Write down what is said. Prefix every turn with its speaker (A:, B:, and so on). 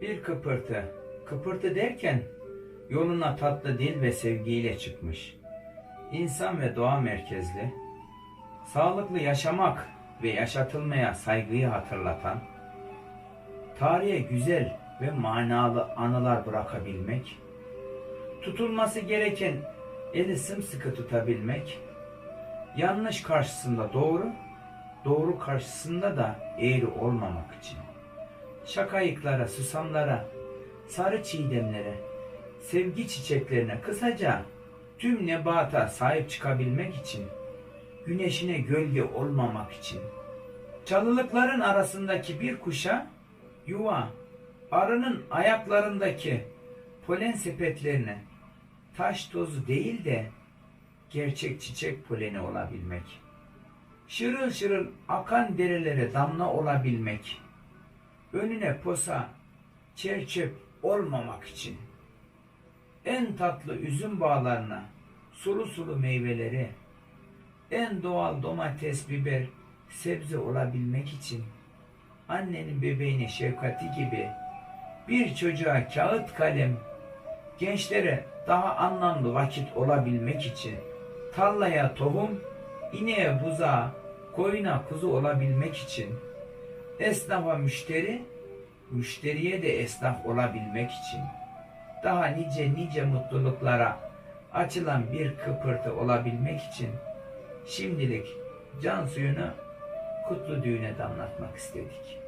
A: Bir kıpırtı. Kıpırtı derken yoluna tatlı dil ve sevgiyle çıkmış. İnsan ve doğa merkezli, sağlıklı yaşamak ve yaşatılmaya saygıyı hatırlatan, tarihe güzel ve manalı anılar bırakabilmek, tutulması gereken eli sımsıkı tutabilmek, yanlış karşısında doğru, doğru karşısında da eğri olmamak için, şakayıklara, susamlara, sarı çiğdemlere, sevgi çiçeklerine, kısaca tüm nebata sahip çıkabilmek için, güneşine gölge olmamak için, çalılıkların arasındaki bir kuşa yuva, arının ayaklarındaki polen sepetlerine taş tozu değil de gerçek çiçek poleni olabilmek. Şırıl şırıl akan derelere damla olabilmek. Önüne posa, çerçöp olmamak için. En tatlı üzüm bağlarına sulu sulu meyveleri, en doğal domates, biber, sebze olabilmek için annenin bebeğine şefkati gibi bir çocuğa kağıt kalem, gençlere daha anlamlı vakit olabilmek için tarlaya tohum, ineğe buzağa, koyuna kuzu olabilmek için esnafa müşteri, müşteriye de esnaf olabilmek için daha nice nice mutluluklara açılan bir kıpırtı olabilmek için şimdilik can suyunu kutlu düğüne damlatmak istedik.